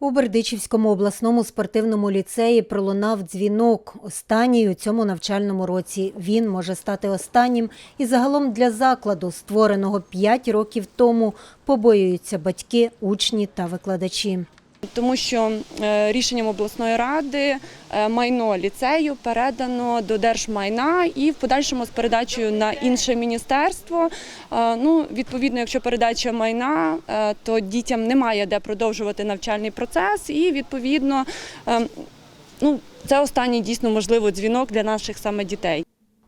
У Бердичівському обласному спортивному ліцеї пролунав дзвінок. Останній у цьому навчальному році. Він може стати останнім і загалом для закладу, створеного 5 років тому, побоюються батьки, учні та викладачі. Тому що е, рішенням обласної ради е, майно ліцею передано до держмайна і в подальшому з передачею на інше міністерство. Е, Ну, відповідно, якщо передача майна, то дітям немає де продовжувати навчальний процес, і відповідно, е, ну це останній дійсно можливо дзвінок для наших саме дітей.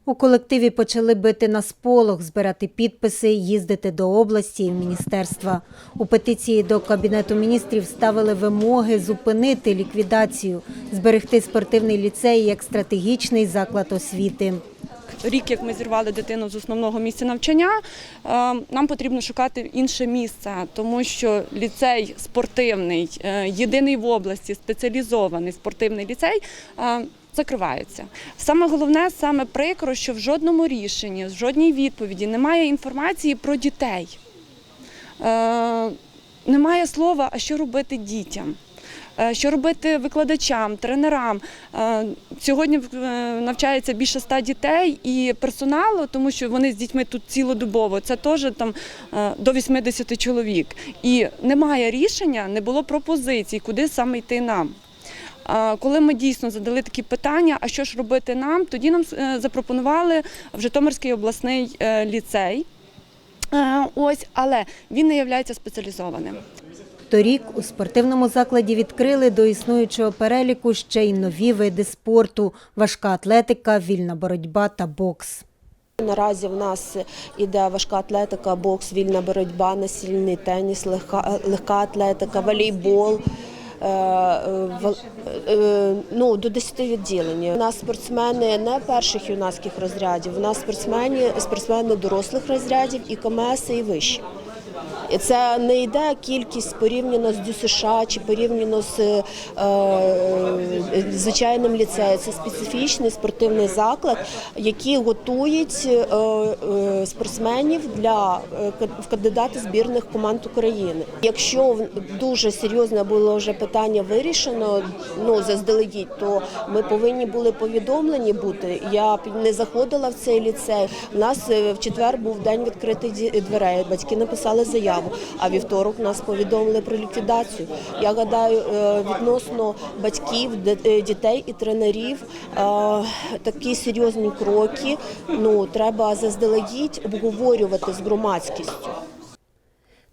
У колективі почали бити на сполох, збирати підписи, їздити до області і міністерства. У петиції до Кабінету міністрів ставили вимоги зупинити ліквідацію, зберегти спортивний ліцей як стратегічний заклад освіти. рік, як ми зірвали дитину з основного місця навчання, е, нам потрібно шукати інше місце, тому що ліцей спортивний, е, єдиний в області спеціалізований спортивний ліцей. Закривається. Саме головне, саме прикро, що в жодному рішенні, в жодній відповіді немає інформації про дітей. Е, немає слова, а що робити дітям. Е, Що робити викладачам, тренерам? Е, Сьогодні е, навчається більше ста дітей і персоналу, тому що вони з дітьми тут цілодобово. Це теж там до 80 чоловік. І немає рішення, не було пропозицій, куди саме йти нам. Коли ми дійсно задали такі питання, а що ж робити нам, тоді нам е, запропонували в Житомирський обласний е, ліцей. Е, Ось, але він не є спеціалізованим. Торік у спортивному закладі відкрили до існуючого переліку ще й нові види спорту – важка атлетика, вільна боротьба та бокс. Наразі в нас іде важка атлетика, бокс, вільна боротьба, насильний теніс, легка, легка атлетика, волейбол. Е, е, Ну, до 10 відділень. У нас спортсмени не перших юнацьких розрядів, у нас спортсмени, спортсмени дорослих розрядів і КМС і вищі. Це не йде кількість порівняно з ДЮСШ чи порівняно з е, е, звичайним ліцеєм. Це специфічний спортивний заклад, який готують е, е, спортсменів для е, в збірних команд України. Якщо дуже серйозне було вже питання вирішено, ну заздалегідь, то ми повинні були повідомлені бути. Я не заходила в цей ліцей. У нас е, в четвер був день відкритих дверей. Батьки написали заяву. А вівторок нас повідомили про ліквідацію. Я гадаю, е, відносно батьків, е, дітей і тренерів е, такі серйозні кроки. Ну треба заздалегідь обговорювати з громадськістю.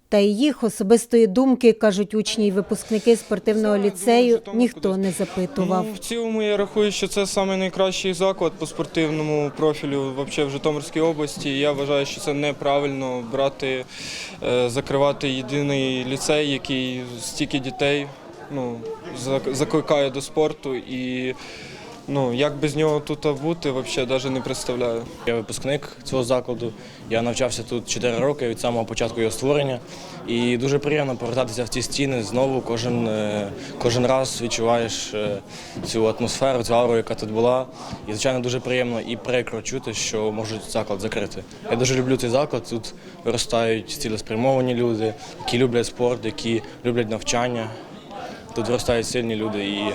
Та й їх особистої думки, кажуть учні й випускники спортивного ліцею, ніхто не запитував. Ну, в цілому я рахую, що це саме найкращий заклад по спортивному профілю вообще в Житомирській області. Я вважаю, що це неправильно брати, е, закривати єдиний ліцей, який стільки дітей ну, закликає до спорту. І ну, як без нього тут бути, взагалі навіть не представляю. Я випускник цього закладу. Я навчався тут 4 роки від самого початку його створення. І дуже приємно повертатися в ці стіни знову. Кожен, е, кожен раз відчуваєш е, цю атмосферу, цю ауру, яка тут була. І, звичайно, дуже приємно і прикро чути, що можуть заклад закрити. Я дуже люблю цей заклад. Тут виростають цілеспрямовані люди, які люблять спорт, які люблять навчання. Тут виростають сильні люди. І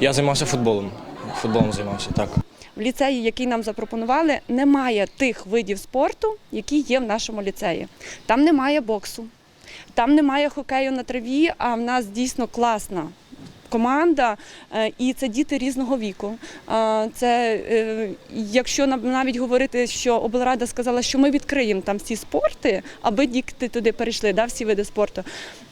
я займався футболом. Футболом займався так. В ліцеї, який нам запропонували, немає тих видів спорту, які є в нашому ліцеї. Там немає боксу, там немає хокею на траві, а в нас дійсно класна. Команда, е, і це діти різного віку. Це е, якщо нав- навіть говорити, що облрада сказала, що ми відкриємо там всі спорти, аби діти туди перейшли, да, всі види спорту.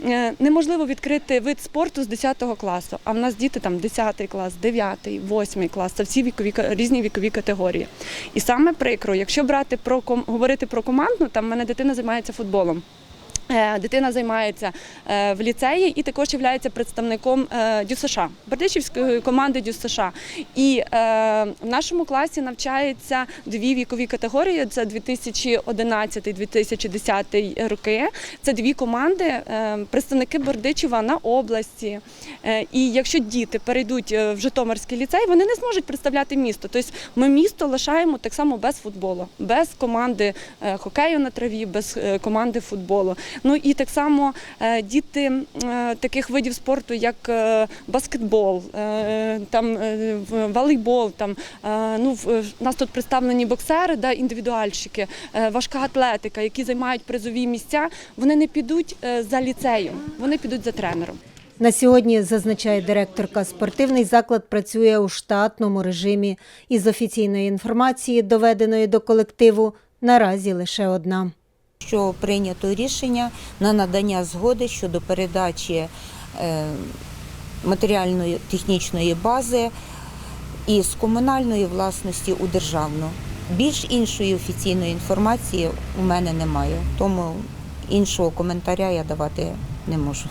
Е, Неможливо відкрити вид спорту з 10 класу. А в нас діти там 10 клас, 9, 8 клас. Це всі вікові різні вікові категорії. І саме прикро, якщо брати про говорити про командну, там в мене дитина займається футболом. Е, Дитина займається е, в ліцеї і також є представником е, ДЮСШ, Бердичівської команди ДЮСШ. І в нашому класі навчаються дві вікові категорії: це 2011-2010 роки. Це дві команди, представники Бердичева на області. І якщо діти перейдуть в Житомирський ліцей, вони не зможуть представляти місто. Тобто ми місто лишаємо так само без футболу, без команди хокею на траві, без команди футболу. Ну і так само е, діти е, таких видів спорту, як е, баскетбол, там волейбол, там ну в нас тут представлені боксери, да, індивідуальщики, важка атлетика, які займають призові місця. Вони не підуть за ліцеєм, вони підуть за тренером. На сьогодні, зазначає директорка, спортивний заклад працює у штатному режимі. Із офіційної інформації, доведеної до колективу, наразі лише одна. Що прийнято рішення на надання згоди щодо передачі е, матеріальної технічної бази із комунальної власності у державну. Більш іншої офіційної інформації у мене немає, тому іншого коментаря я давати не можу.